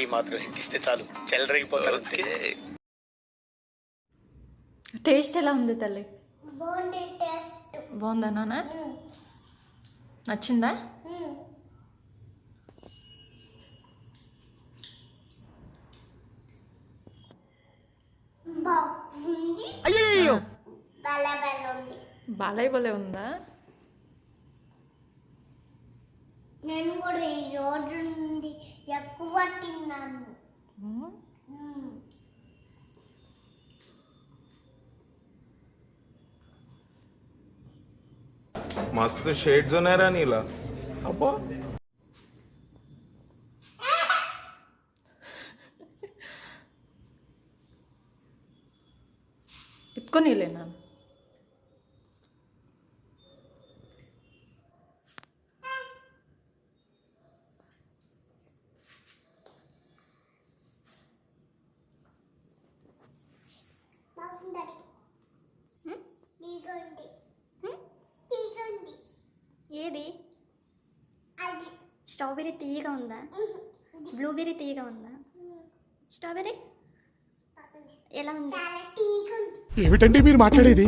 ఈ మాత్రం హింట్ ఇస్తే చాలు. చెల్లరగిపోతారు టేస్ట్ ఎలా ఉంది తల్లి? బాగుంది టేస్ట్. బాగుందా నాన్న? నచ్చిందా? బాగుంది. బల బల ఉంది. బాలయ్య బలే ఉందా? నేను కూడా ఈ రోజు నుండి ఎక్కువ. मस्त शेड जो नाही राणीला अप इतकं नेले ना స్ట్రాబెర్రీ తీయగా ఉందా? బ్లూబెర్రీ తీయగా ఉందా? స్ట్రాబెర్రీ? ఎలా ఉంది? ఏమిటండి మీరు మాట్లాడేది?